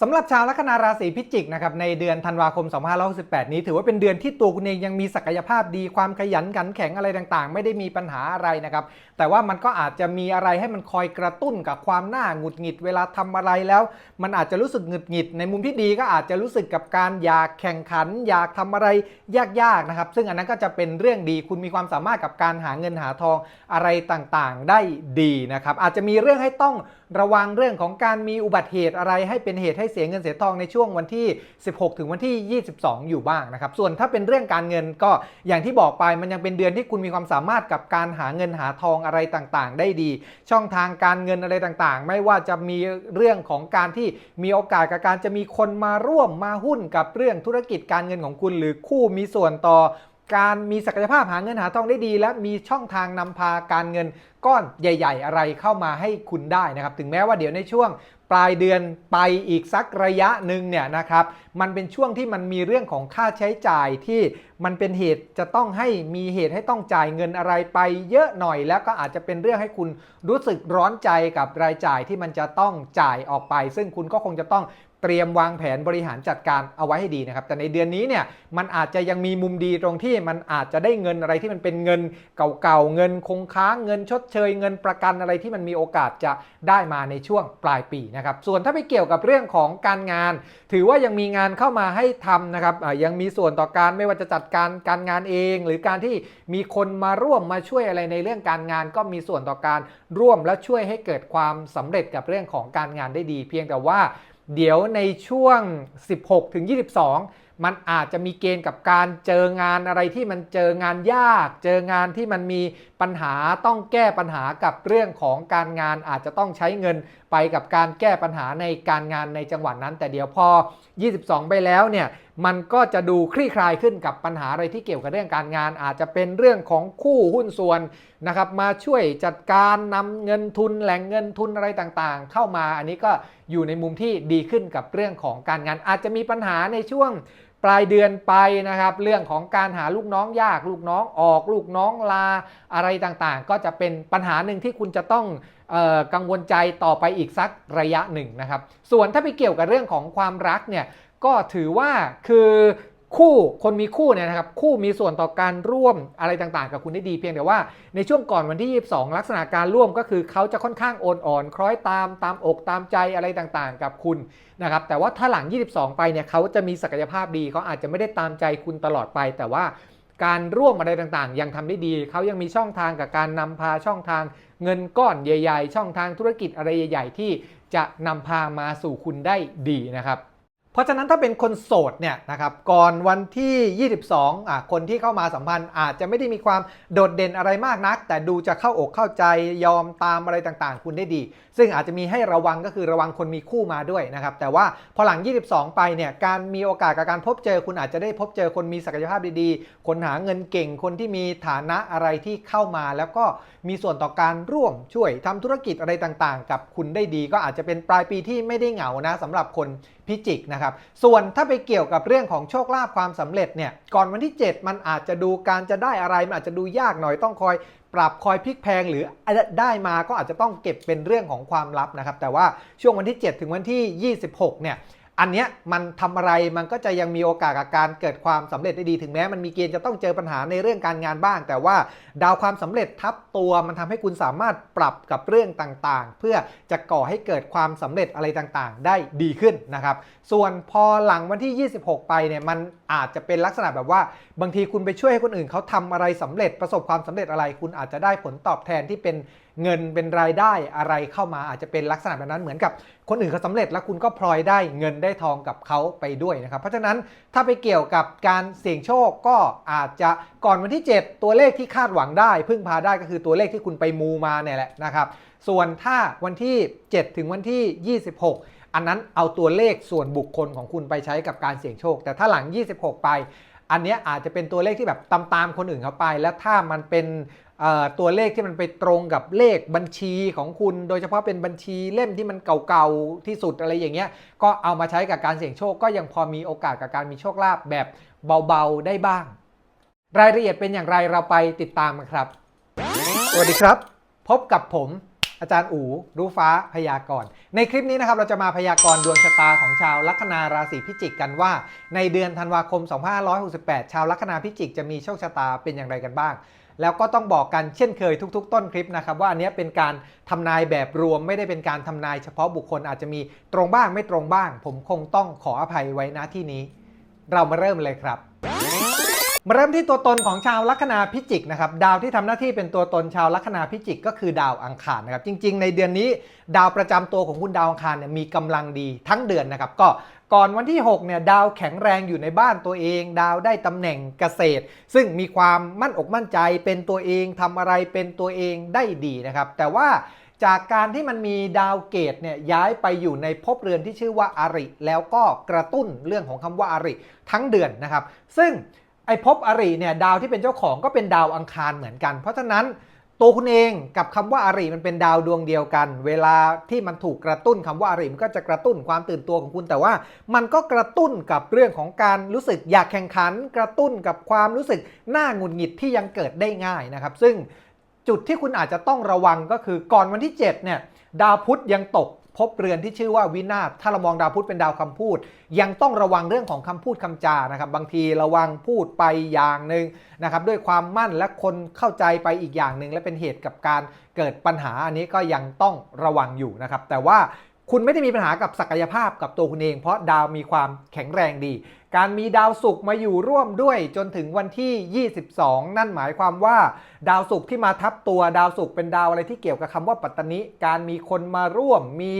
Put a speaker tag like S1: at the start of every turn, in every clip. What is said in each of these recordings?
S1: สำหรับชาวลัคนาราศีพิจิกนะครับในเดือนธันวาคม 2568 นี้ ถือว่าเป็นเดือนที่ตัวคุณเองยังมีศักยภาพดีความขยันขันแข็งอะไรต่างๆ ไม่ได้มีปัญหาอะไรนะครับแต่ว่ามันก็อาจจะมีอะไรให้มันคอยกระตุ้นกับความหน้าหงุดหงิดเวลาทำอะไรแล้ว มันอาจจะรู้สึกหงุดหงิด ในมุมที่ดีก็อาจจะรู้สึกกับการอยากแข่งขัน อยากทำอะไรยากๆนะครับซึ่งอันนั้นก็จะเป็นเรื่องดีคุณมีความสามารถกับการหาเงินหาทองอะไรต่างๆ ได้ดีนะครับอาจจะมีเรื่องให้ต้องระวังเรื่องของการมีอุบัติเหตุอะไรให้เป็นเหตุให้เสียเงินเสียทองในช่วงวันที่ 16 ถึงวันที่ 22 อยู่บ้างนะครับ ส่วนถ้าเป็นเรื่องการเงินก็อย่างที่บอกไปมันยังเป็นเดือนที่คุณมีความสามารถกับการหาเงินหาทองอะไรต่างๆ ได้ดี ช่องทางการเงินอะไรต่างๆ ไม่ว่าจะมีเรื่องของการที่มีโอกาสกับการจะมีคนมาร่วมมาหุ้นกับเรื่องธุรกิจการเงินของคุณ หรือคู่มีส่วนต่อ การมีศักยภาพหาเงินหาทองได้ดี และมีช่องทางนำพาการเงินก้อนใหญ่ ๆ อะไรเข้ามาให้คุณได้นะครับ ถึงแม้ว่าเดี๋ยวในช่วงปลายเดือนไปอีกสักระยะหนึ่งเนี่ยนะครับ มันเป็นช่วงที่มันมีเรื่องของค่าใช้จ่ายที่มันเป็นเหตุจะต้องให้มีเหตุให้ต้องจ่ายเงินอะไรไปเยอะหน่อย แล้วก็อาจจะเป็นเรื่องให้คุณรู้สึกร้อนใจกับรายจ่ายที่มันจะต้องจ่ายออกไป ซึ่งคุณก็คงจะต้อง เตรียมวางแผนบริหารจัดการเอาไว้ให้ดีนะครับ แต่ในเดือนนี้เนี่ยมันอาจจะยังมีมุมดีตรงที่มันอาจจะได้เงินอะไรที่มันเป็นเงินเก่าๆ เงินคงค้างเงินชดเชย เงินประกันอะไรที่มันมีโอกาสจะได้มาในช่วงปลายปีนะครับ ส่วนถ้าไปเกี่ยวกับเรื่องของการงาน ถือว่ายังมีงานเข้ามาให้ทำนะครับยังมีส่วนต่อการไม่ว่าจะจัดการการงานเอง หรือการที่มีคนมาร่วมมาช่วยอะไรในเรื่องการงาน ก็มีส่วนต่อการร่วมและช่วยให้เกิดความสำเร็จกับเรื่องของการงานได้ดี เพียงแต่ว่า เดี๋ยวในช่วง 16 ถึง 22 มันอาจจะมีเกณฑ์กับการเจองานอะไรที่มันเจองานยาก เจองานที่มันมีปัญหาต้องแก้ปัญหากับเรื่องของการงานอาจจะต้องใช้เงิน ไปกับการแก้ปัญหาในการงานในจังหวัดนั้น แต่เดี๋ยวพอ 22 ไปแล้วเนี่ยมันก็จะดูคลี่คลายขึ้นกับปัญหาอะไรที่เกี่ยวกับเรื่องการงาน อาจจะเป็นเรื่องของคู่หุ้นส่วนนะครับมาช่วยจัดการนำเงินทุนแหล่งเงินทุนอะไรต่างๆ เข้ามาอันนี้ก็อยู่ในมุมที่ดีขึ้นกับเรื่องของการงาน อาจจะมีปัญหาในช่วงปลายเดือนไปนะครับ เรื่องของการหาลูกน้องยาก ลูกน้องออก ลูกน้องลาอะไรต่างๆ ก็จะเป็นปัญหาหนึ่งที่คุณจะต้อง กังวลใจต่อไปอีกสักระยะหนึ่งนะครับ ส่วนถ้าไปเกี่ยวกับเรื่องของความรักเนี่ยก็ถือว่าคือคู่คนมีคู่เนี่ยนะครับคู่มีส่วนต่อการร่วมอะไรต่างๆ กับคุณได้ดีเพียงแต่ว่าในช่วงก่อนวันที่ 22 ลักษณะการร่วมก็คือเขาจะค่อนข้างโอนอ่อนคล้อยตามตามอกตามใจอะไรต่างๆ กับคุณนะครับแต่ว่าถ้าหลัง 22 ไปเนี่ยเขาจะมีศักยภาพดีเขาอาจจะไม่ได้ตามใจคุณตลอดไปแต่ว่า การร่วมอะไรต่างๆ ยังทำได้ดี เขายังมีช่องทางกับการนำพาช่องทางเงินก้อนใหญ่ ๆ ช่องทางธุรกิจอะไรใหญ่ ๆ ที่จะนำพามาสู่คุณได้ดีนะครับ เพราะฉะนั้นถ้าเป็นคนโสดเนี่ยนะครับก่อนวันที่ 22อะคนที่เข้ามาสัมพันธ์อาจจะไม่ได้มีความโดดเด่นอะไรมากนัก แต่ดูจะเข้าอกเข้าใจยอมตามอะไรต่างๆ คุณได้ดี ซึ่งอาจจะมีให้ระวังก็คือระวังคนมีคู่มาด้วยนะครับแต่ว่าพอหลัง 22 ไปเนี่ยการมีโอกาสกับการพบเจอ คุณอาจจะได้พบเจอคนมีศักยภาพดีๆ คนหาเงินเก่งคนที่มีฐานะอะไรที่เข้ามา แล้วก็มีส่วนต่อการร่วมช่วยทำธุรกิจอะไรต่างๆ กับคุณได้ดี ก็อาจจะเป็นปลายปีที่ไม่ได้เหงานะสำหรับคนพิจิกนะครับ ส่วนถ้าไปเกี่ยวกับเรื่องของโชคลาภความสำเร็จเนี่ย ก่อนวันที่ 7 มันอาจจะดูการจะได้อะไร มันอาจจะดูยากหน่อยต้องคอยปรับคอยพลิกแพงหรือได้มาก็อาจจะต้องเก็บเป็นเรื่องของความลับนะครับ แต่ว่าช่วงวันที่ 7 ถึงวันที่ 26 เนี่ย อันเนี้ยมันทำอะไรมันก็จะยังมีโอกาสกับการเกิดความสำเร็จได้ดีถึงแม้ มันมีเกณฑ์จะต้องเจอปัญหาในเรื่องการงานบ้าง แต่ว่าดาวความสำเร็จทับตัวมันทำให้คุณสามารถปรับกับเรื่องต่างๆ เพื่อจะก่อให้เกิดความสำเร็จอะไรต่างๆ ได้ดีขึ้นนะครับส่วนพอหลังวันที่ 26 ไปเนี่ยมันอาจจะเป็นลักษณะแบบว่า บางทีคุณไปช่วยให้คนอื่นเขาทำอะไรสำเร็จประสบความสำเร็จอะไร คุณอาจจะได้ผลตอบแทนที่เป็นเงินเป็นรายได้อะไรเข้ามาอาจจะเป็นลักษณะแบบนั้นเหมือนกับคนอื่นเขาสำเร็จแล้วคุณก็พลอยได้เงินได้ทองกับเขาไปด้วยนะครับ เพราะฉะนั้นถ้าไปเกี่ยวกับการเสี่ยงโชคก็อาจจะก่อนวันที่ 7 ตัวเลขที่คาดหวังได้ พึ่งพาได้ก็คือตัวเลขที่คุณไปมูมาเนี่ยแหละนะครับ ส่วนถ้าวันที่ 7 ถึงวันที่ 26 อันนั้นเอาตัวเลขส่วนบุคคลของคุณไปใช้กับการเสี่ยงโชค แต่ถ้าหลัง 26 ไปอันนี้อาจจะเป็นตัวเลขที่แบบตามๆคนอื่นเขาไป แล้วถ้ามันเป็น ตัวเลขที่มันไปตรงกับเลขบัญชีของคุณ โดยเฉพาะเป็นบัญชีเล่มที่มันเก่าๆที่สุดอะไรอย่างเงี้ย ก็เอามาใช้กับการเสี่ยงโชค ก็ยังพอมีโอกาสกับการมีโชคลาภแบบเบาๆได้บ้าง รายละเอียดเป็นอย่างไรเราไปติดตามกันครับ สวัสดีครับ พบกับผมอาจารย์อูรู้ฟ้าพยากรณ์ ในคลิปนี้นะครับเราจะมาพยากรณ์ดวงชะตาของชาวลัคนาราศีพิจิกกันว่า ในเดือนธันวาคม 2568 ชาวลัคนาพิจิกจะมีโชคชะตาเป็นอย่างไรกันบ้าง แล้วก็ต้องบอกกันเช่นเคยทุก ๆ ต้นคลิปนะครับว่าอันนี้เป็นการทำนายแบบรวมไม่ได้เป็นการทำนายเฉพาะบุคคลอาจจะมีตรงบ้างไม่ตรงบ้าง ผมคงต้องขออภัยไว้ณที่นี้ เรามาเริ่มเลยครับ มาเริ่มที่ตัวตนของชาวลัคนาพิจิกนะครับดาวที่ทำหน้าที่เป็นตัวตนชาวลัคนาพิจิก ก็คือดาวอังคารนะครับจริง ๆ ในเดือนนี้ ดาวประจำตัวของคุณดาวอังคารเนี่ยมีกำลังดีทั้งเดือนนะครับก็ ก่อนวันที่ 6 เนี่ยดาวแข็งแรงอยู่ในบ้านตัวเอง ดาวได้ตำแหน่งเกษตร ซึ่งมีความมั่นอกมั่นใจเป็นตัวเองทำอะไรเป็นตัวเองได้ดีนะครับ แต่ว่าจากการที่มันมีดาวเกตเนี่ยย้ายไปอยู่ในภพเรือนที่ชื่อว่าอาริ แล้วก็กระตุ้นเรื่องของคำว่าอาริทั้งเดือนนะครับ ซึ่งไอ้ภพอาริเนี่ยดาวที่เป็นเจ้าของก็เป็นดาวอังคารเหมือนกัน เพราะฉะนั้น ตัวคุณเองกับคำว่าอาริมันเป็นดาวดวงเดียวกัน เวลาที่มันถูกกระตุ้นคำว่าอาริมันก็จะกระตุ้นความตื่นตัวของคุณแต่ว่า มันก็กระตุ้นกับเรื่องของการรู้สึกอยากแข่งขัน กระตุ้นกับความรู้สึกหน้าหงุดหงิดที่ยังเกิดได้ง่ายนะครับ ซึ่งจุดที่คุณอาจจะต้องระวังก็คือก่อนวันที่ 7 เนี่ย ดาวพุธยังตก พบเรือนที่ชื่อว่าวินาศถ้าเรามองดาวพุธเป็นดาวคำพูด ยังต้องระวังเรื่องของคำพูดคำจานะครับ บางทีระวังพูดไปอย่างหนึ่งนะครับ ด้วยความมั่นและคนเข้าใจไปอีกอย่างหนึ่งและเป็นเหตุกับการเกิดปัญหาอันนี้ก็ยังต้องระวังอยู่นะครับ แต่ว่าคุณไม่ได้มีปัญหากับศักยภาพกับตัวคุณเอง เพราะดาวมีความแข็งแรงดี การมีดาวศุกร์มาอยู่ร่วมด้วยจนถึงวันที่ 22 นั่นหมายความว่า ดาวศุกร์ที่มาทับตัวดาวศุกร์เป็นดาวอะไรที่เกี่ยวกับคำว่าปัตตนิการมีคนมาร่วมมี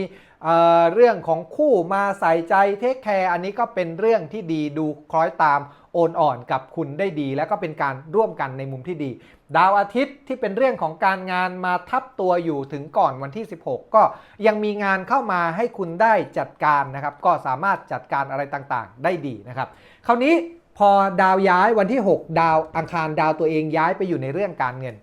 S1: เเรื่องของคู่มาใส่ใจเทคแคร์อันนี้ก็เป็นเรื่องที่ดีดูคล้อยตามโอนอ่อนกับคุณได้ดี และก็เป็นการร่วมกันในมุมที่ดี ดาวอาทิตย์ที่เป็นเรื่องของการงานมาทับตัวอยู่ถึงก่อนวันที่ 16 ก็ยังมีงานเข้ามาให้คุณได้จัดการนะครับ ก็สามารถจัดการอะไรต่างๆ ได้ดีนะครับ คราวนี้ พอดาวย้ายวันที่ 6 ดาวอังคารดาวตัวเองย้ายไปอยู่ในเรื่องการเงิน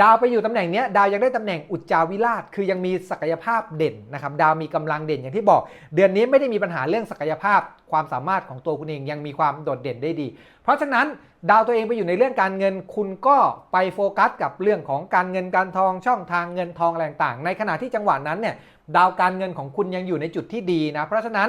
S1: ดาวไปอยู่ตำแหน่งนี้ดาวยังได้ตำแหน่งอุจจาวิราช คือยังมีศักยภาพเด่นนะครับ ดาวมีกำลังเด่นอย่างที่บอก เดือนนี้ไม่ได้มีปัญหาเรื่องศักยภาพ ความสามารถของตัวคุณเองยังมีความโดดเด่นได้ดี เพราะฉะนั้นดาวตัวเองไปอยู่ในเรื่องการเงิน คุณก็ไปโฟกัสกับเรื่องของการเงินการทองช่องทางเงินทองอะไรต่าง ในขณะที่จังหวะนั้นเนี่ยดาวการเงินของคุณยังอยู่ในจุดที่ดีนะ เพราะฉะนั้น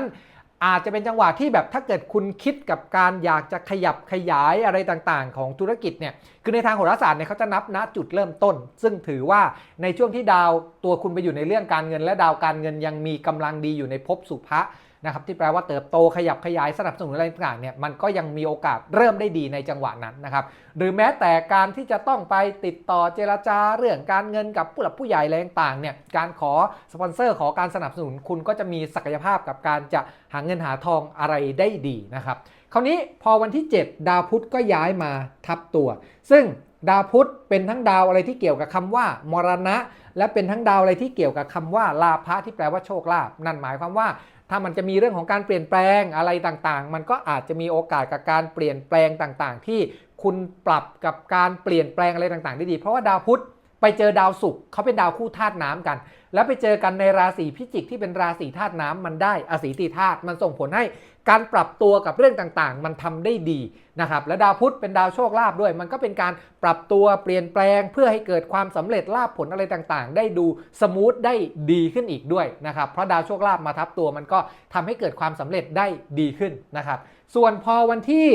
S1: อาจจะเป็นจังหวะที่แบบถ้าเกิดคุณคิดกับการอยากจะขยับขยายอะไรต่างๆ ของธุรกิจเนี่ย คือในทางโหราศาสตร์เนี่ยเขาจะนับณจุดเริ่มต้น ซึ่งถือว่าในช่วงที่ดาวตัวคุณไปอยู่ในเรื่องการเงิน และดาวการเงินยังมีกำลังดีอยู่ในภพสุภะ นะครับที่แปลว่าเติบโตขยับขยายสนับสนุนอะไรต่างเนี่ยมันก็ยังมีโอกาสเริ่มได้ดีในจังหวะนั้นนะครับหรือแม้แต่การที่จะต้องไปติดต่อเจรจาเรื่องการเงินกับผู้หลักผู้ใหญ่อะไรต่างเนี่ยการขอสปอนเซอร์ขอการสนับสนุนคุณก็จะมีศักยภาพกับการจะหาเงินหาทองอะไรได้ดีนะครับคราวนี้พอวันที่ 7 ดาวพุธก็ย้ายมาทับตัว ซึ่งดาวพุธเป็นทั้งดาวอะไรที่เกี่ยวกับคำว่ามรณะ และเป็นทั้งดาวอะไรที่เกี่ยวกับคำว่าลาภะที่แปลว่าโชคลาภนั่นหมายความว่า ถ้ามันจะมีเรื่องของการเปลี่ยนแปลงอะไรต่างๆ มันก็อาจจะมีโอกาสกับการเปลี่ยนแปลงต่างๆ ที่คุณปรับกับการเปลี่ยนแปลงอะไรต่างๆ ได้ดี เพราะว่าดาวพุธไปเจอดาวศุกร์เขาเป็นดาวคู่ธาตุน้ำกัน แล้วไปเจอกันในราศีพิจิกที่เป็นราศีธาตุน้ำมันได้อสีตีธาตุมันส่งผลให้ การปรับตัวกับเรื่องต่างๆ มันทำได้ดีนะครับและดาวพุธเป็นดาวโชคลาภด้วย มันก็เป็นการปรับตัวเปลี่ยนแปลงเพื่อให้เกิดความสำเร็จลาภผลอะไรต่างๆ ได้ดูสมูทได้ดีขึ้นอีกด้วยนะครับเพราะดาวโชคลาภมาทับตัวมันก็ทำให้เกิดความสำเร็จได้ดีขึ้นนะครับส่วนพอวันที่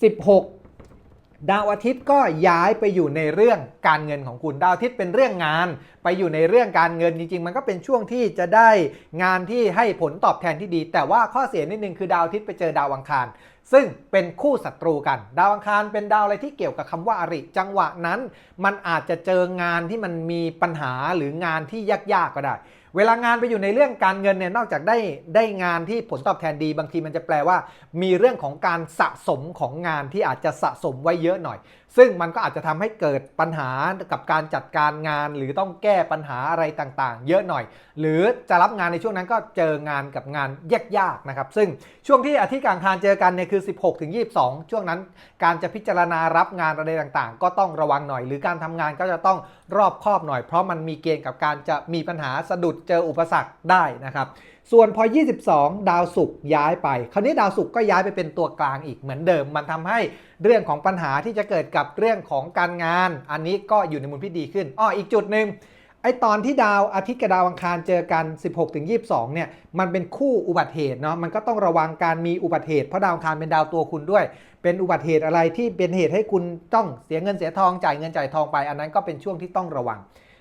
S1: 16 ดาวอาทิตย์ก็ย้ายไปอยู่ในเรื่องการเงินของคุณ ดาวอาทิตย์เป็นเรื่องงาน ไปอยู่ในเรื่องการเงินจริง ๆ มันก็เป็นช่วงที่จะได้งานที่ให้ผลตอบแทนที่ดี แต่ว่าข้อเสียนิดนึงคือดาวอาทิตย์ไปเจอดาวอังคาร ซึ่งเป็นคู่ศัตรูกัน ดาวอังคารเป็นดาวอะไรที่เกี่ยวกับคำว่าอริ จังหวะนั้น มันอาจจะเจองานที่มันมีปัญหาหรืองานที่ยากๆก็ได้ เวลางานไปอยู่ในเรื่องการเงินเนี่ยนอกจากได้ได้งานที่ผลตอบแทนดี บางทีมันจะแปลว่า มีเรื่องของการสะสมของงานที่อาจจะสะสมไว้เยอะหน่อย ซึ่งมันก็อาจจะทำให้เกิดปัญหากับการจัดการงาน หรือต้องแก้ปัญหาอะไรต่างๆ เยอะหน่อย หรือจะรับงานในช่วงนั้นก็เจองานกับงานยากๆนะครับ ซึ่งช่วงที่อาทิตย์กลางคารเจอกันเนี่ยคือ 16 ถึง 22 ช่วงนั้น การจะพิจารณารับงานอะไรต่างๆ ก็ต้องระวังหน่อย หรือการทำงานก็จะต้องรอบคอบหน่อย เพราะมันมีเกณฑ์กับการจะมีปัญหาสะดุดเจออุปสรรคได้นะครับ ส่วนพอ 22 ดาวศุกร์ย้ายไป คราวนี้ดาวศุกร์ก็ย้ายไปเป็นตัวกลางอีกเหมือนเดิม มันทำให้เรื่องของปัญหาที่จะเกิดกับเรื่องของการงาน อันนี้ก็อยู่ในมุมที่ดีขึ้นอ้ออีกจุดหนึ่งไอตอนที่ดาวอาทิตย์กับดาวอังคารเจอกัน 16-22 เนี่ย มันเป็นคู่อุบัติเหตุเนาะ มันก็ต้องระวังการมีอุบัติเหตุ เพราะดาวอังคารเป็นดาวตัวคุณด้วย เป็นอุบัติเหตุอะไรที่เป็นเหตุให้คุณต้องเสียเงินเสียทองจ่ายเงินจ่ายทองไป อันนั้นก็เป็นช่วงที่ต้องระวัง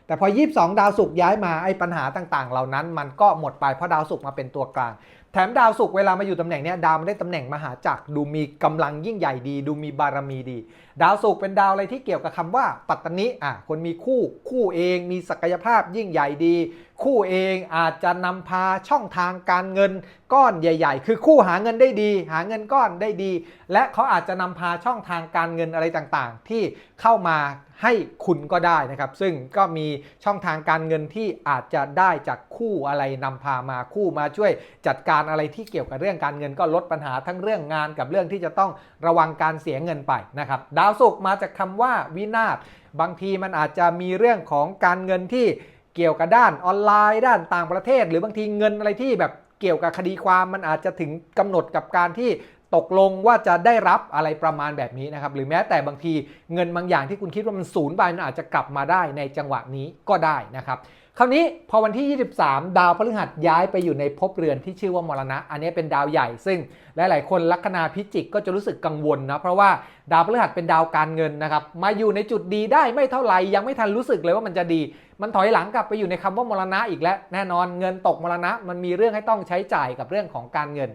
S1: แต่พอ 22 ดาวศุกร์ย้ายมาไอ้ปัญหาต่างๆ เหล่านั้นมันก็หมดไปเพราะดาวศุกร์มาเป็นตัวกลาง แถมดาวศุกร์เวลามาอยู่ตำแหน่งเนี้ยดาวมันได้ตำแหน่งมหาจักรดูมีกำลังยิ่งใหญ่ดี ดูมีบารมีดี ดาวศุกร์เป็นดาวอะไรที่เกี่ยวกับคำว่า ปัตตนิอะคนมีคู่คู่เองมีศักยภาพยิ่งใหญ่ดี คู่เองอาจจะนำพาช่องทางการเงินก้อนใหญ่ ๆ คือคู่หาเงินได้ดี หาเงินก้อนได้ดี และเขาอาจจะนำพาช่องทางการเงินอะไรต่างๆ ที่เข้ามา ให้คุณก็ได้นะครับ ซึ่งก็มีช่องทางการเงินที่อาจจะได้จากคู่อะไรนำพามาคู่มาช่วยจัดการอะไรที่เกี่ยวกับเรื่องการเงินก็ลดปัญหาทั้งเรื่องงานกับเรื่องที่จะต้องระวังการเสียเงินไปนะครับดาวศุกร์มาจากคำว่าวินาศบางทีมันอาจจะมีเรื่องของการเงินที่เกี่ยวกับด้านออนไลน์ ด้านต่างประเทศ หรือบางทีเงินอะไรที่แบบเกี่ยวกับคดีความมันอาจจะถึงกำหนดกับการที่ ตกลงว่าจะได้รับอะไรประมาณแบบนี้นะครับ หรือแม้แต่บางทีเงินบางอย่างที่คุณคิดว่ามันศูนย์ไปมันอาจจะกลับมาได้ในจังหวะนี้ก็ได้นะครับคราวนี้พอวันที่ 23 ดาวพฤหัสย้ายไปอยู่ในภพเรือนที่ชื่อว่ามรณะ อันนี้เป็นดาวใหญ่ซึ่งหลาย ๆ คนลัคนาพิจิกก็จะรู้สึกกังวลนะเพราะว่าดาวพฤหัสเป็นดาวการเงินนะครับมาอยู่ในจุดดีได้ไม่เท่าไหร่ยังไม่ทันรู้สึกเลยว่ามันจะดี มันถอยหลังกลับไปอยู่ในคำว่ามรณะอีกแล้วแน่นอนเงินตกมรณะ มันมีเรื่องให้ต้องใช้จ่ายกับเรื่องของการเงิน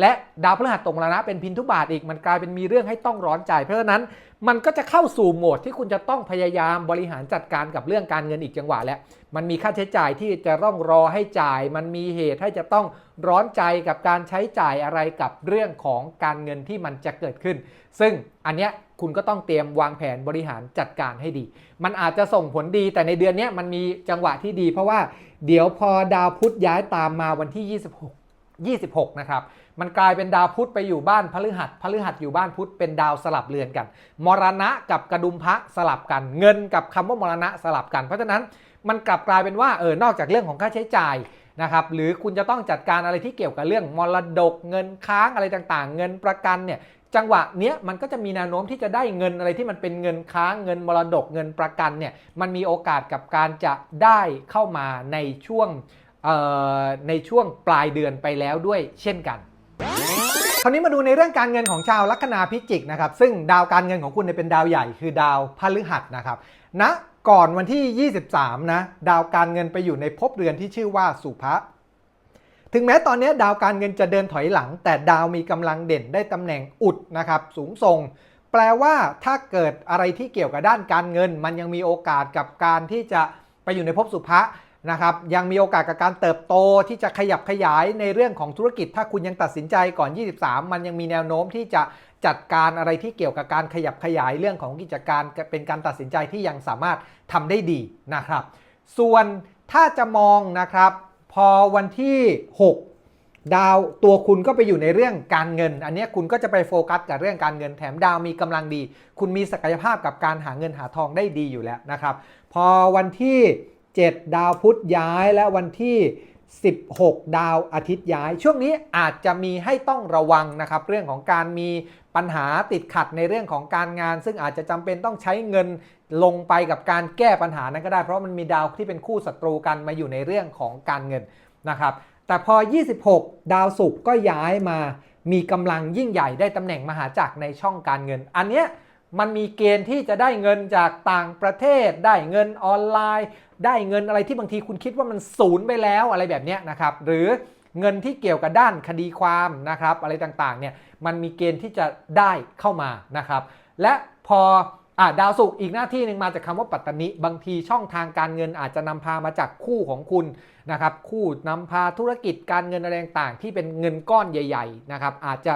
S1: และดาวพฤหัสตกมรณะเป็นพินทุบาทอีกมันกลายเป็นมีเรื่องให้ต้องร้อนใจ เพราะฉะนั้นมันก็จะเข้าสู่โหมดที่คุณจะต้องพยายามบริหารจัดการกับเรื่องการเงินอีกจังหวะแล้วมันมีค่าใช้จ่ายที่จะต้องรอให้จ่าย มันมีเหตุให้จะต้องร้อนใจกับการใช้จ่ายอะไรกับเรื่องของการเงินที่มันจะเกิดขึ้น ซึ่งอันเนี้ยคุณก็ต้องเตรียมวางแผนบริหารจัดการให้ดี มันอาจจะส่งผลดีแต่ในเดือนนี้มันมีจังหวะที่ดี เพราะว่าเดี๋ยวพอดาวพุธย้ายตามมาวันที่ 26 26 นะครับ มันกลายเป็นดาวพุธไปอยู่บ้านพฤหัสพฤหัสอยู่บ้านพุธเป็นดาวสลับเรือนกัน มรณะกับกระดุมพระสลับกัน เงินกับคำว่ามรณะสลับกัน เพราะฉะนั้นมันกลับกลายเป็นว่าเออนอกจากเรื่องของค่าใช้จ่ายนะครับหรือคุณจะต้องจัดการอะไรที่เกี่ยวกับเรื่องมรดกเงินค้างอะไรต่างๆ เงินประกันเนี่ยจังหวะเนี้ยมันก็จะมีแนวโน้มที่จะได้เงินอะไรที่มันเป็นเงินค้างเงินมรดกเงินประกันเนี่ยมันมีโอกาสกับการจะได้เข้ามาในช่วงในช่วงปลายเดือนไปแล้วด้วยเช่นกัน คราวนี้มาดูในเรื่องการเงินของชาวลัคนาพิจิกนะครับซึ่งดาวการเงินของคุณเนี่ยเป็นดาวใหญ่คือดาวพฤหัสนะครับณนะก่อนวันที่ 23 นะ ดาวการเงินไปอยู่ในภพเรือนที่ชื่อว่าสุภะถึงแม้ตอนนี้ดาวการเงินจะเดินถอยหลัง แต่ดาวมีกำลังเด่นได้ตำแหน่งอุดนะครับสูงทรงแปลว่าถ้าเกิดอะไรที่เกี่ยวกับด้านการเงิน มันยังมีโอกาสกับการที่จะไปอยู่ในภพสุภะ นะครับยังมีโอกาสกับการเติบโตที่จะขยับขยายในเรื่องของธุรกิจ ถ้าคุณยังตัดสินใจก่อน 23 มันยังมีแนวโน้มที่จะจัดการอะไรที่เกี่ยวกับการขยับขยายเรื่องของกิจการเป็นการตัดสินใจที่ยังสามารถทำได้ดีนะครับ ส่วนถ้าจะมองนะครับ พอวันที่ 6 ดาวตัวคุณก็ไปอยู่ในเรื่องการเงิน อันนี้คุณก็จะไปโฟกัสกับเรื่องการเงินแถมดาวมีกำลังดี คุณมีศักยภาพกับการหาเงินหาทองได้ดีอยู่แล้วนะครับ พอวันที่ 7 ดาวพุธย้ายและวันที่ 16 ดาวอาทิตย์ย้าย ช่วงนี้อาจจะมีให้ต้องระวังนะครับ เรื่องของการมีปัญหาติดขัดในเรื่องของการงาน ซึ่งอาจจะจำเป็นต้องใช้เงินลงไปกับการแก้ปัญหานั้นก็ได้ เพราะมันมีดาวที่เป็นคู่ศัตรูกันมาอยู่ในเรื่องของการเงินนะครับ แต่พอ 26 ดาวศุกร์ก็ย้ายมามีกำลังยิ่งใหญ่ได้ตำแหน่งมหาจักรในช่องการเงิน อันเนี้ยมันมีเกณฑ์ที่จะได้เงินจากต่างประเทศ ได้เงินออนไลน์ได้เงินอะไรที่บางทีคุณคิดว่ามันศูนย์ไปแล้วอะไรแบบนี้นะครับหรือเงินที่เกี่ยวกับด้านคดีความนะครับอะไรต่างๆเนี่ยมันมีเกณฑ์ที่จะได้เข้ามานะครับ และพออ่าดาวศุกอีกหน้าที่หนึ่งมาจากคำว่าปัตตนิบางทีช่องทางการเงินอาจจะนำพามาจากคู่ของคุณนะครับคู่นำพาธุรกิจการเงินอะไรต่างๆที่เป็นเงินก้อนใหญ่ ๆ นะครับ อาจจะ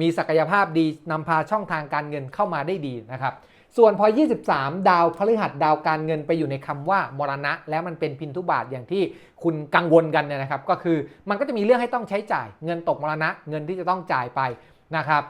S1: มีศักยภาพดีนำพาช่องทางการเงินเข้ามาได้ดีนะครับ ส่วนพอ 23 ดาวพฤหัสดาวการเงินไปอยู่ในคำว่ามรณะ แล้วมันเป็นพินทุบาทอย่างที่คุณกังวลกันเนี่ยนะครับ ก็คือมันก็จะมีเรื่องให้ต้องใช้จ่าย เงินตกมรณะ เงินที่จะต้องจ่ายไปนะครับ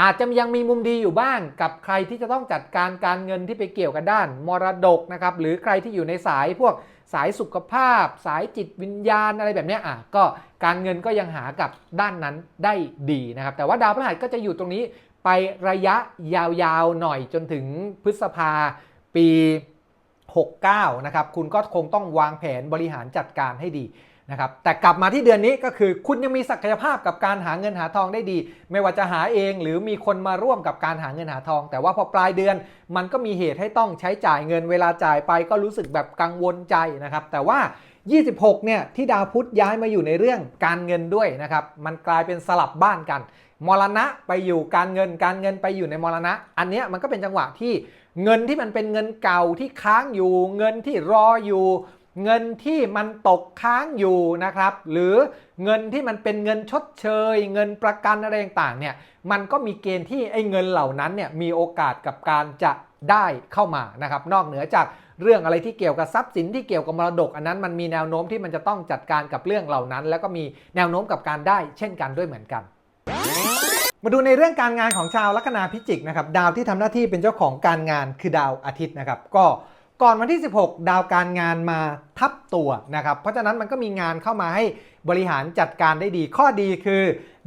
S1: อาจจะยังมีมุมดีอยู่บ้างกับใครที่จะต้องจัดการการเงินที่ไปเกี่ยวกับด้าน มรดกนะครับ หรือใครที่อยู่ในสายพวกสายสุขภาพ สายจิตวิญญาณอะไรแบบนี้อะก็การเงินก็ยังหากับด้านนั้นได้ดีนะครับ แต่ว่าดาวพฤหัสก็จะอยู่ตรงนี้ ไประยะยาวๆหน่อยจนถึงพฤษภาปี 69 นะครับ คุณก็คงต้องวางแผนบริหารจัดการให้ดีนะครับแต่กลับมาที่เดือนนี้ก็คือคุณยังมีศักยภาพกับการหาเงินหาทองได้ดี ไม่ว่าจะหาเองหรือมีคนมาร่วมกับการหาเงินหาทอง แต่ว่าพอปลายเดือนมันก็มีเหตุให้ต้องใช้จ่ายเงินเวลาจ่ายไปก็รู้สึกแบบกังวลใจนะครับ แต่ว่า 26 เนี่ยที่ดาวพุธย้ายมาอยู่ในเรื่องการเงินด้วยนะครับมันกลายเป็นสลับบ้านกัน มรณะไปอยู่การเงินการเงินไปอยู่ในมรณะ อันเนี้ยมันก็เป็นจังหวะที่เงินที่มันเป็นเงินเก่าที่ค้างอยู่ เงินที่รออยู่ เงินที่มันตกค้างอยู่นะครับ หรือเงินที่มันเป็นเงินชดเชย เงินประกันอะไรต่างๆเนี่ยมันก็มีเกณฑ์ที่ไอ้เงินเหล่านั้นเนี่ยมีโอกาสกับการจะได้เข้ามานะครับ นอกเหนือจากเรื่องอะไรที่เกี่ยวกับทรัพย์สินที่เกี่ยวกับมรดก อันนั้นมันมีแนวโน้มที่มันจะต้องจัดการกับเรื่องเหล่านั้น แล้วก็มีแนวโน้มกับการได้เช่นกันด้วยเหมือนกัน มาดูในเรื่องการงานของชาวลัคนาพิจิกนะครับดาวที่ทำหน้าที่เป็นเจ้าของการงานคือดาวอาทิตย์นะครับก็ก่อนวันที่ 16 ดาวการงานมาทับตัวนะครับ เพราะฉะนั้นมันก็มีงานเข้ามาให้บริหารจัดการได้ดี ข้อดีคือ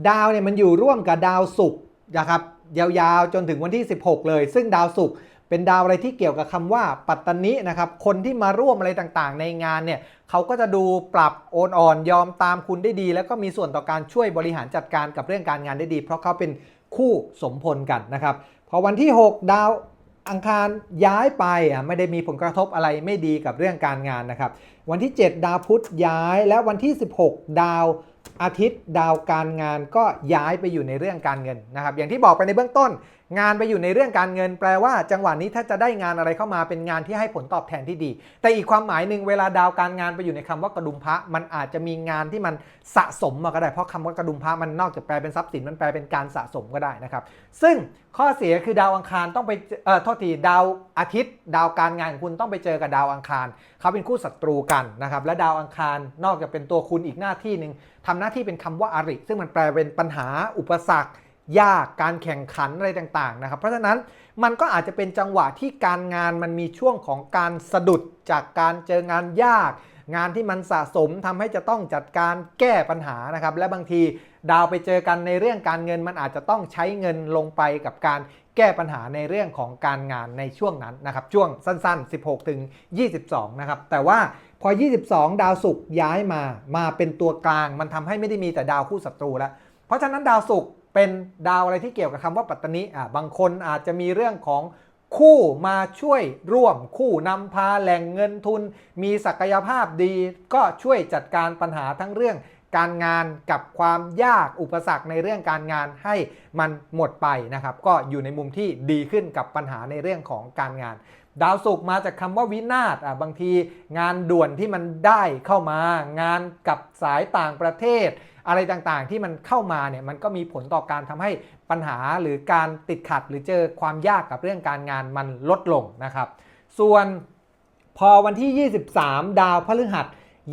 S1: ดาวเนี่ยมันอยู่ร่วมกับดาวศุกร์นะครับยาวๆจนถึงวันที่ 16 เลย ซึ่งดาวศุกร์เป็นดาวอะไรที่เกี่ยวกับคำว่าปัตตนินะครับคนที่มาร่วมอะไรต่างๆ ในงานเนี่ย เขาก็จะดูปรับโอนอ่อนยอมตามคุณได้ดี แล้วก็มีส่วนต่อการช่วยบริหารจัดการกับเรื่องการงานได้ดี เพราะเขาเป็นคู่สมพลกันนะครับ พอวันที่ 6 ดาวอังคารย้ายไปอะไม่ได้มีผลกระทบอะไรไม่ดีกับเรื่องการงานนะครับ วันที่ 7 ดาวพุธย้าย และวันที่ 16 ดาวอาทิตย์ดาวการงานก็ย้ายไปอยู่ในเรื่องการเงินนะครับ อย่างที่บอกไปในเบื้องต้น งานไปอยู่ในเรื่องการเงินแปลว่าจังหวะนี้ถ้าจะได้งานอะไรเข้ามาเป็นงานที่ให้ผลตอบแทนที่ดี แต่อีกความหมายหนึ่งเวลาดาวการงานไปอยู่ในคำว่ากระดุมพระมันอาจจะมีงานที่มันสะสมมาก็ได้เพราะคำว่ากระดุมพระมันนอกจากแปลเป็นทรัพย์สินมันแปลเป็นการสะสมก็ได้นะครับ ซึ่งข้อเสียคือดาวอังคารต้องไปเอ่อโทษทีดาวอาทิตย์ ดาวการงานของคุณต้องไปเจอกับดาวอังคารเขาเป็นคู่ศัตรูกันนะครับและดาวอังคารนอกจากเป็นตัวคุณอีกหน้าที่หนึ่งทำหน้าที่เป็นคำว่าอาริ ซึ่งมันแปลเป็นปัญหาอุปสรรค ยากการแข่งขันอะไรต่างๆนะครับ เพราะฉะนั้นมันก็อาจจะเป็นจังหวะที่การงานมันมีช่วงของการสะดุดจากการเจองานยาก งานที่มันสะสมทำให้จะต้องจัดการแก้ปัญหานะครับ และบางทีดาวไปเจอกันในเรื่องการเงินมันอาจจะต้องใช้เงินลงไปกับการแก้ปัญหาในเรื่องของการงานในช่วงนั้นนะครับ ช่วงสั้นๆ 16ถึง22 นะครับ แต่ว่าพอ 22 ดาวศุกร์ย้ายมามาเป็นตัวกลาง มันทำให้ไม่ได้มีแต่ดาวคู่ศัตรูแล้ว เพราะฉะนั้นดาวศุกร์ เป็นดาวอะไรที่เกี่ยวกับคำว่าปัตตนิอะบางคนอาจจะมีเรื่องของคู่มาช่วยร่วมคู่นำพาแหล่งเงินทุน มีศักยภาพดี ก็ช่วยจัดการปัญหาทั้งเรื่องการงานกับความยากอุปสรรคในเรื่องการงานให้มันหมดไปนะครับ ก็อยู่ในมุมที่ดีขึ้นกับปัญหาในเรื่องของการงาน ดาวศุกร์มาจากคำว่าวินาศอะบางทีงานด่วนที่มันได้เข้ามางานกับสายต่างประเทศ อะไรต่างๆที่มันเข้ามาเนี่ยมันก็มีผลต่อการทำให้ปัญหาหรือการติดขัดหรือเจอความยากกับเรื่องการงานมันลดลงนะครับ ส่วนพอวันที่ 23 ดาวพฤหัส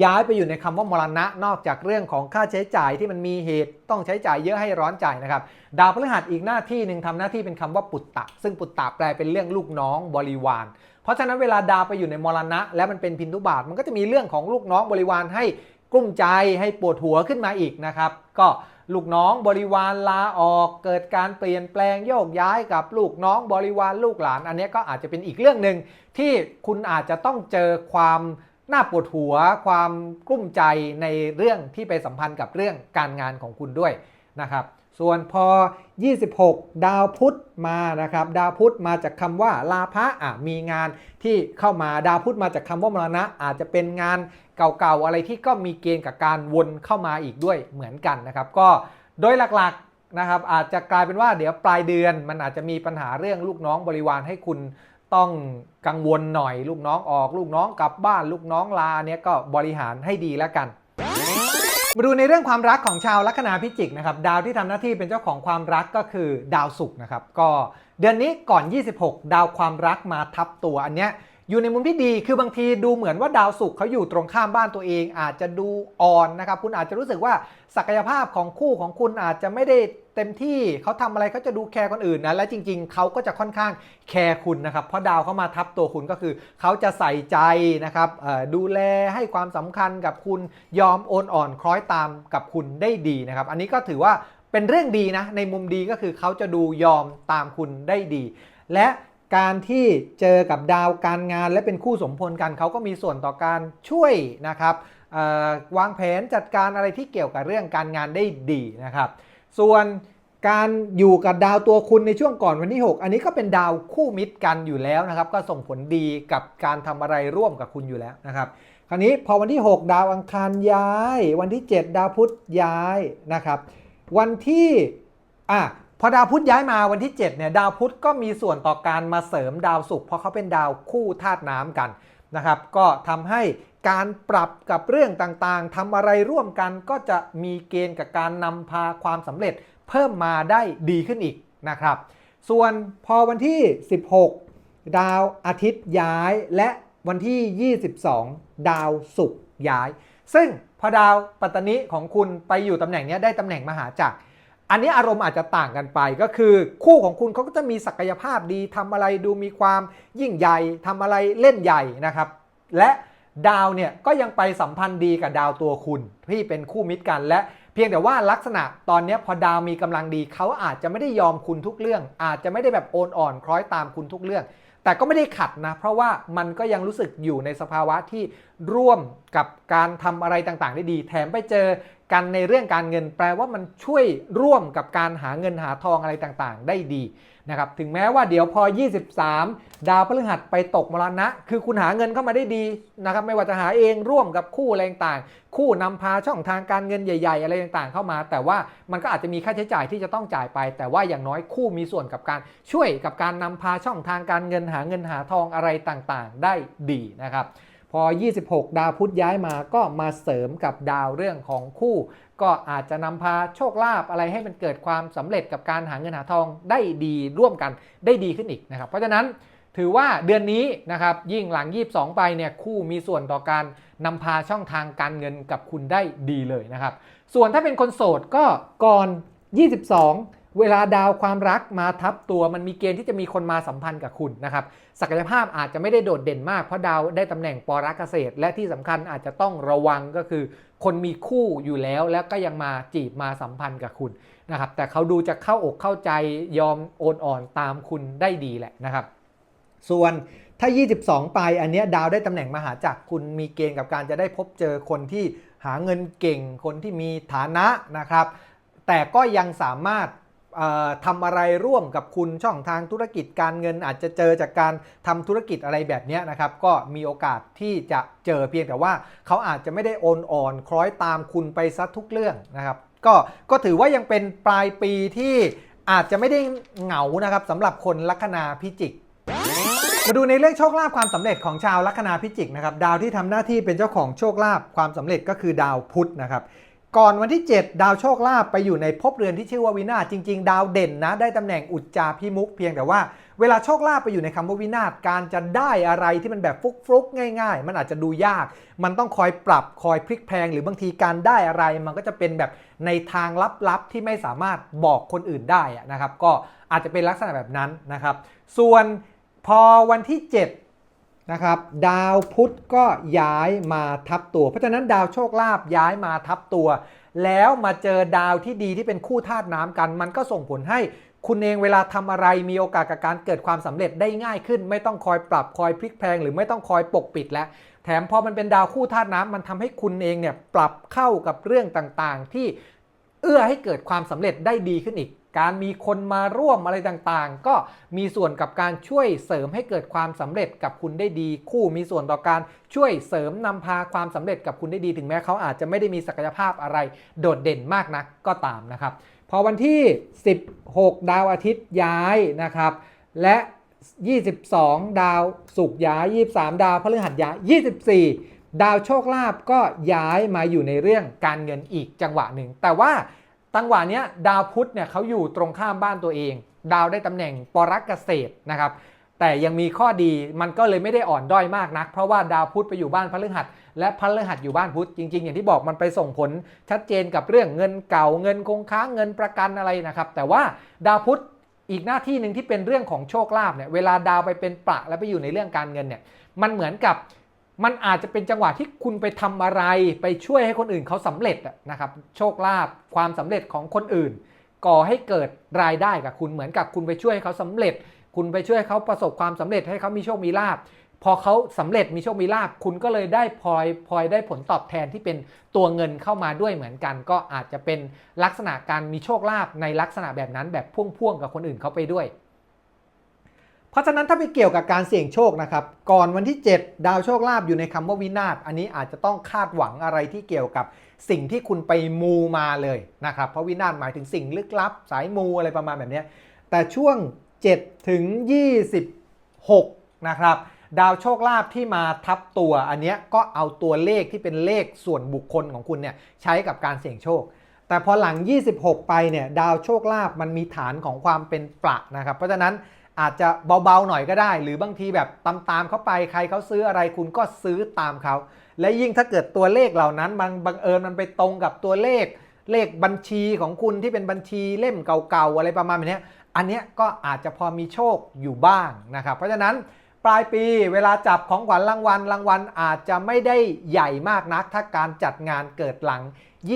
S1: ย้ายไปอยู่ในคำว่ามรณะนอกจากเรื่องของค่าใช้จ่ายที่มันมีเหตุต้องใช้จ่ายเยอะให้ร้อนใจนะครับ ดาวพฤหัสอีกหน้าที่หนึ่งทำหน้าที่เป็นคำว่าปุตตะ ซึ่งปุตตะแปลเป็นเรื่องลูกน้องบริวาร เพราะฉะนั้นเวลาดาวไปอยู่ในมรณะ และมันเป็นพินทุบาท มันก็จะมีเรื่องของลูกน้องบริวารให้ กลุ้มใจให้ปวดหัวขึ้นมาอีกนะครับ ก็ลูกน้องบริวารลาออกเกิดการเปลี่ยนแปลงโยกย้ายกับลูกน้องบริวารลูกหลาน อันนี้ก็อาจจะเป็นอีกเรื่องหนึ่งที่คุณอาจจะต้องเจอความน่าปวดหัว ความกลุ้มใจในเรื่องที่ไปสัมพันธ์กับเรื่องการงานของคุณด้วยนะครับ ส่วนพอ 26 ดาวพุธมานะครับ ดาวพุธมาจากคำว่าลาภะะมีงานที่เข้ามาดาวพุธมาจากคำว่ามรณะอาจจะเป็นงาน เก่าๆ อะไรที่ก็มีเกณฑ์กับการวนเข้ามาอีกด้วยเหมือนกันนะครับ ก็โดยหลักๆนะครับอาจจะกลายเป็นว่าเดี๋ยวปลายเดือนมันอาจจะมีปัญหาเรื่องลูกน้องบริวารให้คุณต้องกังวลหน่อยลูกน้องออก ลูกน้องกลับบ้าน ลูกน้องลาเนี้ยก็บริหารให้ดีแล้วกันมาดูในเรื่องความรักของชาวลัคนาพิจิกนะครับดาวที่ทำหน้าที่เป็นเจ้าของความรักก็คือดาวศุกร์นะครับก็เดือนนี้ก่อน 26 ดาวความรักมาทับตัวอันเนี้ย อยู่ในมุมที่ดีคือบางทีดูเหมือนว่าดาวศุกร์เขาอยู่ตรงข้ามบ้านตัวเอง อาจจะดูอ่อนนะครับคุณอาจจะรู้สึกว่าศักยภาพของคู่ของคุณอาจจะไม่ได้เต็มที่เขาทำอะไรเขาจะดูแคร์คนอื่นนะและจริง ๆเขาก็จะค่อนข้างแคร์คุณนะครับเพราะดาวเขามาทับตัวคุณก็คือเขาจะใส่ใจนะครับดูแลให้ความสำคัญกับคุณยอมโอนอ่อนคล้อยตามกับคุณได้ดีนะครับ อันนี้ก็ถือว่าเป็นเรื่องดีนะในมุมดีก็คือเขาจะดูยอมตามคุณได้ดี และ การที่เจอกับดาวการงานและเป็นคู่สมพลกันเขาก็มีส่วนต่อการช่วยนะครับวางแผนจัดการอะไรที่เกี่ยวกับเรื่องการงานได้ดีนะครับ ส่วนการอยู่กับดาวตัวคุณในช่วงก่อนวันที่ 6 อันนี้ก็เป็นดาวคู่มิตรกันอยู่แล้วนะครับ ก็ส่งผลดีกับการทำอะไรร่วมกับคุณอยู่แล้วนะครับ คราวนี้พอวันที่ 6 ดาวอังคารย้าย วันที่ 7 ดาวพุธย้ายนะครับ วันที่อะ พอดาวพุธย้ายมาวันที่ 7 เนี่ย ดาวพุธก็มีส่วนต่อการมาเสริมดาวศุกร์เพราะเขาเป็นดาวคู่ธาตุน้ำกันนะครับ ก็ทำให้การปรับกับเรื่องต่างๆทำอะไรร่วมกันก็จะมีเกณฑ์กับการนำพาความสำเร็จเพิ่มมาได้ดีขึ้นอีกนะครับ ส่วนพอวันที่ 16 ดาวอาทิตย์ย้ายและวันที่ 22 ดาวศุกร์ย้าย ซึ่งพอดาวปัตตานิของคุณไปอยู่ตำแหน่งนี้ได้ตำแหน่งมหาจักร อันนี้อารมณ์อาจจะต่างกันไปก็คือ คู่ของคุณเขาก็จะมีศักยภาพดีทำอะไรดูมีความยิ่งใหญ่ทำอะไรเล่นใหญ่นะครับ และดาวเนี่ยก็ยังไปสัมพันธ์ดีกับดาวตัวคุณที่เป็นคู่มิตรกันและเพียงแต่ว่าลักษณะตอนนี้พอดาวมีกำลังดีเขาอาจจะไม่ได้ยอมคุณทุกเรื่อง อาจจะไม่ได้แบบโอนอ่อนคล้อยตามคุณทุกเรื่อง แต่ก็ไม่ได้ขัดนะ เพราะว่ามันก็ยังรู้สึกอยู่ในสภาวะที่ร่วมกับการทำอะไรต่างๆ ได้ดี แถมไปเจอ กันในเรื่องการเงินแปลว่ามันช่วยร่วมกับการหาเงินหาทองอะไรต่างๆ ได้ดีนะครับถึงแม้ว่าเดี๋ยวพอ 23 ดาวพฤหัสไปตกมรณะ คือคุณหาเงินเข้ามาได้ดีนะครับไม่ว่าจะหาเองร่วมกับคู่อะไรต่างๆคู่นำพาช่องทางการเงินใหญ่ ๆ อะไรต่างๆ เข้ามา แต่ว่ามันก็อาจจะมีค่าใช้จ่ายที่จะต้องจ่ายไป แต่ว่าอย่างน้อยคู่มีส่วนกับการช่วยกับการนำพาช่องทางการเงินหาเงินหาทองอะไรต่างๆ ได้ดีนะครับ พอ 26 ดาวพุธย้ายมาก็มาเสริมกับดาวเรื่องของคู่ ก็อาจจะนำพาโชคลาภอะไรให้มันเกิดความสำเร็จกับการหาเงินหาทองได้ดีร่วมกันได้ดีขึ้นอีกนะครับ เพราะฉะนั้นถือว่าเดือนนี้นะครับยิ่งหลัง 22 ไปเนี่ยคู่มีส่วนต่อการนำพาช่องทางการเงินกับคุณได้ดีเลยนะครับ ส่วนถ้าเป็นคนโสดก็ก่อน 22 เวลาดาวความรักมาทับตัวมันมีเกณฑ์ที่จะมีคนมาสัมพันธ์กับคุณนะครับศักยภาพอาจจะไม่ได้โดดเด่นมากเพราะดาวได้ตำแหน่งปรักเกษตร และที่สำคัญอาจจะต้องระวังก็คือ คนมีคู่อยู่แล้วแล้วก็ยังมาจีบมาสัมพันธ์กับคุณนะครับแต่เขาดูจะเข้าอกเข้าใจยอมโอนอ่อนตามคุณได้ดีแหละนะครับ ส่วนถ้า 22 ไป อันนี้ดาวได้ตำแหน่งมหาจักรคุณมีเกณฑ์กับการจะได้พบเจอคนที่หาเงินเก่ง คนที่มีฐานะนะครับ แต่ก็ยังสามารถ ทำอะไรร่วมกับคุณช่องทางธุรกิจการเงินอาจจะเจอจากการทำธุรกิจอะไรแบบนี้นะครับ ก็มีโอกาสที่จะเจอเพียงแต่ว่าเขาอาจจะไม่ได้โอนอ่อนคล้อยตามคุณไปซะทุกเรื่องนะครับ ก็ก็ถือว่ายังเป็นปลายปีที่อาจจะไม่ได้เหงานะครับสำหรับคนลัคนาพิจิกมาดูในเรื่องโชคลาภความสำเร็จของชาวลัคนาพิจิกนะครับดาวที่ทำหน้าที่เป็นเจ้าของโชคลาภความสำเร็จก็คือดาวพุธนะครับ ก่อนวันที่ 7 ดาวโชคลาภไปอยู่ในภพเรือนที่ชื่อว่าวินาศจริง ๆ ดาวเด่นนะได้ตำแหน่งอุจจาพิมุกเพียงแต่ว่าเวลาโชคลาภไปอยู่ในคำว่าวินาศการจะได้อะไรที่มันแบบฟุกฟุกๆง่าย ๆ มันอาจจะดูยาก มันต้องคอยปรับคอยพลิกแพลงหรือบางทีการได้อะไร มันก็จะเป็นแบบในทางลับๆที่ไม่สามารถบอกคนอื่นได้นะครับ ก็อาจจะเป็นลักษณะแบบนั้นนะครับ ส่วนพอวันที่ 7 นะครับ ดาวพุธก็ย้ายมาทับตัว เพราะฉะนั้นดาวโชคลาภย้ายมาทับตัว แล้วมาเจอดาวที่ดีที่เป็นคู่ธาตุน้ำกัน มันก็ส่งผลให้คุณเองเวลาทำอะไรมีโอกาสกับการเกิดความสำเร็จได้ง่ายขึ้น ไม่ต้องคอยปรับคอยพลิกแพลงหรือไม่ต้องคอยปกปิดแล้วแถมพอมันเป็นดาวคู่ธาตุน้ำมันทำให้คุณเองเนี่ยปรับเข้ากับเรื่องต่างๆ ที่เอื้อให้เกิดความสำเร็จได้ดีขึ้นอีก การมีคนมาร่วมอะไรต่างๆ ก็มีส่วนกับการช่วยเสริมให้เกิดความสำเร็จกับคุณได้ดี คู่มีส่วนต่อการช่วยเสริมนำพาความสำเร็จกับคุณได้ดี ถึงแม้เขาอาจจะไม่ได้มีศักยภาพอะไรโดดเด่นมากนักก็ตามนะครับ พอวันที่ 16 ดาวอาทิตย์ย้ายนะครับ และ 22 ดาวศุกย้าย 23 ดาวพฤหัสย้าย 24 ดาวโชคลาภก็ย้ายมาอยู่ในเรื่องการเงินอีกจังหวะหนึ่ง แต่ว่า จังหวะนี้ดาวพุธเนี่ยเขาอยู่ตรงข้ามบ้านตัวเอง ดาวได้ตำแหน่งปรักเกษตรนะครับแต่ยังมีข้อดีมันก็เลยไม่ได้อ่อนด้อยมากนัก เพราะว่าดาวพุธไปอยู่บ้านพฤหัส และพฤหัสอยู่บ้านพุธจริง ๆ อย่างที่บอกมันไปส่งผลชัดเจนกับเรื่องเงินเก่าเงินคงค้างเงินประกันอะไรนะครับ แต่ว่าดาวพุธอีกหน้าที่หนึ่งที่เป็นเรื่องของโชคลาภเนี่ยเวลาดาวไปเป็นประแล้วไปอยู่ในเรื่องการเงินเนี่ยมันเหมือนกับ มันอาจจะเป็นจังหวะที่คุณไปทำอะไร ไปช่วยให้คนอื่นเขาสำเร็จนะครับ โชคลาภความสำเร็จของคนอื่น ก่อให้เกิดรายได้กับคุณเหมือนกับคุณไปช่วยให้เขาสำเร็จ คุณไปช่วยเขาประสบความสำเร็จให้เขามีโชคมีลาภพอเขาสำเร็จมีโชคมีลาภคุณก็เลยได้พลอยพลอยได้ผลตอบแทนที่เป็นตัวเงินเข้ามาด้วยเหมือนกัน ก็อาจจะเป็นลักษณะการมีโชคลาภในลักษณะแบบนั้นแบบพ่วงๆกับคนอื่นเขาไปด้วย เพราะฉะนั้นถ้าไปเกี่ยวกับการเสี่ยงโชคนะครับ ก่อนวันที่ 7 ดาวโชคลาภอยู่ในคำว่าวินาศอันนี้อาจจะต้องคาดหวังอะไรที่เกี่ยวกับสิ่งที่คุณไปมูมาเลยนะครับเพราะวินาศหมายถึงสิ่งลึกลับ สายมูอะไรประมาณแบบนี้แต่ช่วง 7 ถึง 26 นะครับดาวโชคลาภที่มาทับตัวอันนี้ก็เอาตัวเลขที่เป็นเลขส่วนบุคคลของคุณเนี่ยใช้กับการเสี่ยงโชค แต่พอหลัง 26 ไปเนี่ยดาวโชคลาภมันมีฐานของความเป็นประนะครับ เพราะฉะนั้น อาจจะเบาๆหน่อยก็ได้ หรือบางทีแบบตามๆเขาไปใครเขาซื้ออะไรคุณก็ซื้อตามเขา และยิ่งถ้าเกิดตัวเลขเหล่านั้นมันบังเอิญมันไปตรงกับตัวเลข เลขบัญชีของคุณที่เป็นบัญชีเล่มเก่าๆอะไรประมาณนี้อันนี้ก็อาจจะพอมีโชคอยู่บ้างนะครับ เพราะฉะนั้น ปลายปีเวลาจับของขวัญรางวัลรางวัลอาจจะไม่ได้ใหญ่มากนัก ถ้าการจัดงานเกิดหลัง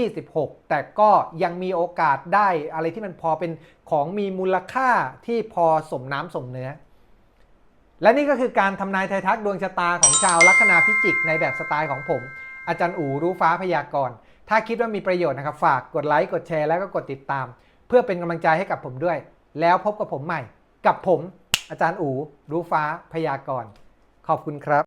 S1: 26 แต่ก็ยังมีโอกาสได้อะไรที่มันพอเป็นของมีมูลค่าที่พอสมน้ำสมเนื้อ และนี่ก็คือการทำนายไทยทักดวงชะตาของชาวลัคนาพิจิกในแบบสไตล์ของผม อาจารย์อู๋รู้ฟ้าพยากรณ์ ถ้าคิดว่ามีประโยชน์นะครับฝากกดไลค์กดแชร์แล้วก็กดติดตาม เพื่อเป็นกำลังใจให้กับผมด้วย แล้วพบกับผมใหม่กับผม อาจารย์อู๋รู้ฟ้าพยากรณ์ขอบคุณครับ